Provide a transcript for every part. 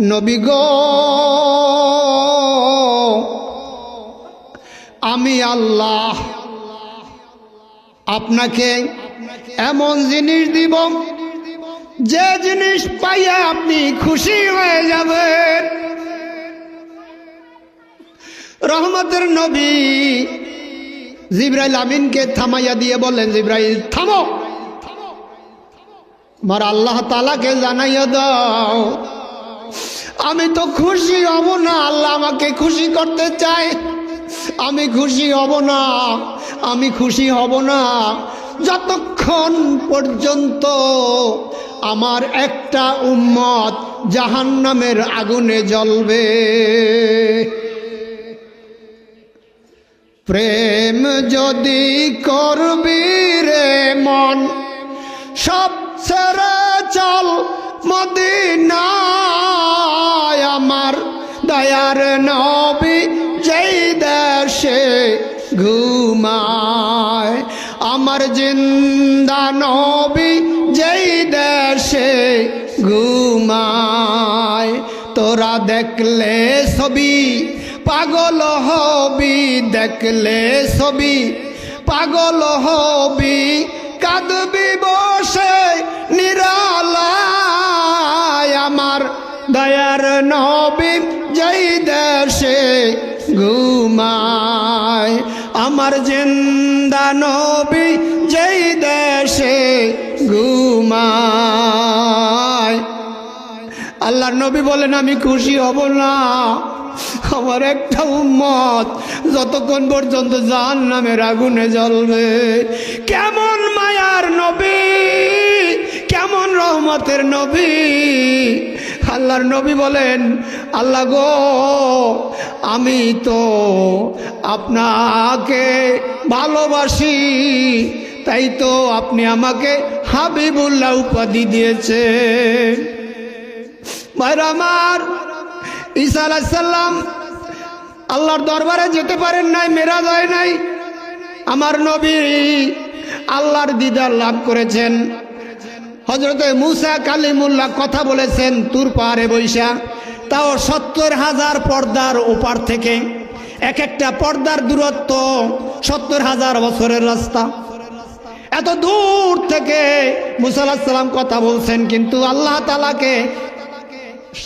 নবী গো, আমি আল্লাহ, আপনাকে এমন জিনিস দিব, যে জিনিস পাইয়া আপনি খুশি হয়ে যাবেন। রহমতের নবী জিব্রাইল আমিনকে থামাইয়া দিয়ে বললেন, জিব্রাইল, থামো। আমার আল্লাহ তালাকে জানাইয়া দাও। আমি তো খুশি হব না, আল্লাহ আমাকে খুশি করতে চায়। আমি খুশি হব না, আমি খুশি হব না। যতক্ষণ পর্যন্ত আমার একটা উম্মত জাহান্নামের আগুনে জ্বলবে। প্রেম যদি করবি রে মন, সব ছেড়ে চল আমার দয়ার নবী যেই দেশে ঘুমায়, আমার জিন্দা নবী যেই দেশে ঘুমায়, তোরা দেখলে ছবি, পাগল হবি, দেখলে ছবি, পাগল হবি, কাঁদবি দেশে ঘুমায়। আমার জিন্দা নবী যেই দেশে ঘুমায়। আল্লাহর নবী বলেন, আমি খুশি হব না। আমার একটা উম্মত যতক্ষণ পর্যন্ত জাহান নামের আগুনে জ্বলবে। কেমন মায়ার নবী, কেমন রহমতের নবী। আল্লাহর নবী বলেন, আল্লাহ গো, আমি তো আপনাকে ভালোবাসি, তাই তো আপনি আমাকে হাবিবুল্লাহ উপাধি ভাইরা আমার, ঈসা আলাইসাল্লাম আল্লাহর দরবারে যেতে পারেন নাই মেরা যায় নাই। আমার নবী আল্লাহর দিদার লাভ করেছেন। হজরতে মুসা কালিমুল্লাহ কথা বলেছেন তুর পাহাড়ে বৈশা। তাও সত্তর হাজার পর্দার ওপার থেকে। এক একটা পর্দার দূরত্ব সত্তর হাজার বছরের রাস্তা। এত দূর থেকে মুসাল্লাহ সাল্লাম কথা বলছেন, কিন্তু আল্লাহ তালাকে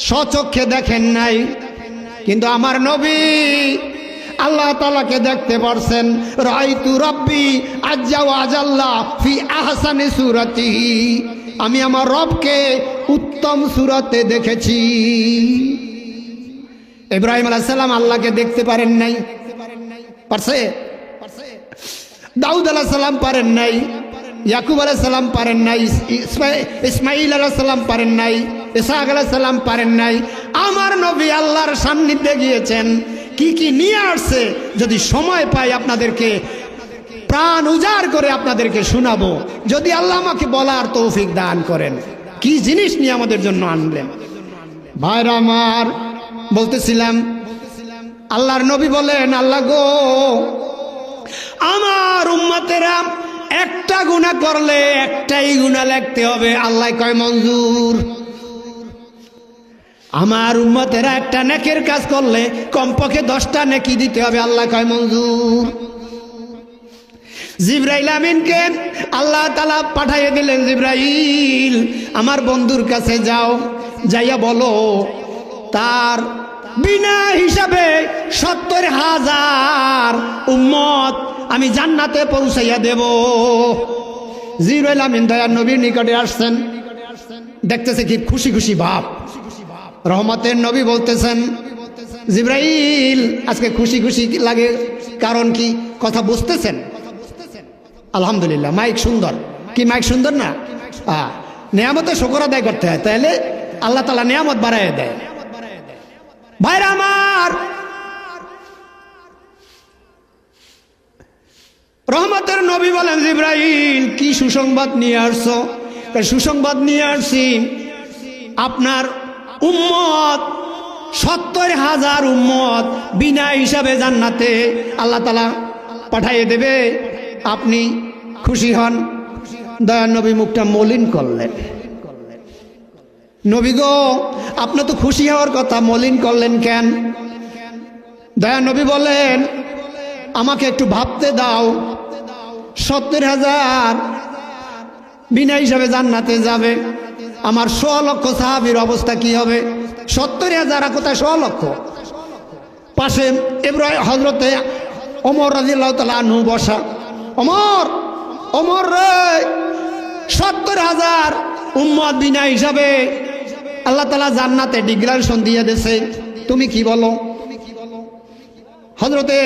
স্বচক্ষে দেখেন নাই। কিন্তু আমার নবী আল্লাহ তালাকে দেখতে পারছেন। রাইতু রব্বি আজ্জা আজাল্লাহ ফি আহসানি সুরতি আমি আমার রবকে উত্তম সুরতে দেখেছি। ইব্রাহিম আলাহ সাল্লাম আল্লাহকে দেখতে পারেন নাই। পারছে? দাউদ আলাহ সাল্লাম পারেন নাই। ইয়াকুব আলাহ সাল্লাম পারেন নাই। ইসমাইল আলাহ সাল্লাম পারেন নাই। ইসাক আলাহ সাল্লাম পারেন নাই। আমার নবী আল্লাহর সান্নিধ্যে গিয়েছেন। কি কি নিয়ে আসছে? যদি সময় পাই আপনাদেরকে প্রাণ উজাড় করে আপনাদেরকে শোনাবো। যদি আল্লাহ আমাকে বলার তৌফিক দান করেন, কি জিনিস নিয়ে আমাদের জন্য আনলেন? ভাইরা আমার, বলতেছিলাম, আল্লাহর নবী বলেন, আল্লাহ গো, আমার উম্মতেরা একটা গুণা করলে একটাই গুণা লিখতে হবে। আল্লাহ কয়, মঞ্জুর। আমার উম্মতেরা একটা নেকের কাজ করলে কমপক্ষে দশটা নেকি দিতে হবে। আল্লাহ কয়, মঞ্জুর। জিব্রাইল আমিনকে আল্লাহ তালা পাঠাইয়ে দিলেন, জিব্রাইল, আমার বন্ধুর কাছে যাও, যাইয়া বলো, তার বিনা হিসাবে সত্তর হাজার উম্মত আমি জান্নাতে পৌঁছাইয়া দেব। জিব্রাইল আমিন দয়ার নবীর নিকটে আসছেন। দেখতেছে কি খুশি খুশি ভাব। রহমতের নবী বলতেছেন, জিব্রাইল, আজকে খুশি খুশি লাগে কারণ কি? কথা বুঝতেছেন? আলহামদুলিল্লাহ মাইক সুন্দর। কি মাইক সুন্দর না? হ্যাঁ নিয়ামতে শকর আদায় করতে হয়। তাহলে আল্লাহ তালা নিয়ামত বাড়াই দেয়। ভাইরা আমার, রহমতের নবী বলেন, জিব্রাইল, কি সুসংবাদ নিয়ে আসছো? সুসংবাদ নিয়ে আসছি। আপনার উম্মত, সত্তর হাজার উম্মত বিনা হিসাবে জান্নাতে আল্লাহ তালা পাঠাইয়ে দেবে। আপনি খুশি হন? দয়ার নবী মুখটা মলিন করলেন। নবী গো, আপনি তো খুশি হওয়ার কথা, মলিন করলেন কেন? দয়া নবী বলেন আমাকে একটু ভাবতে দাও। সত্তর হাজার বিনা হিসাবে জান্নাতে যাবে। আমার ছ লক্ষ সাহাবির অবস্থা কি হবে? সত্তর হাজার কোথায় ছ লক্ষ? পাশে এবার হজরতে অমর রাজিল্লাহ তালা আনহু বসা। অমর অমর রে। সত্তর হাজার উম্মত বিনা হিসাবে আল্লাহ তালা জান্নাতে ডিগ্রেশন দিয়ে দেছে তুমি কি বলো? হজরতে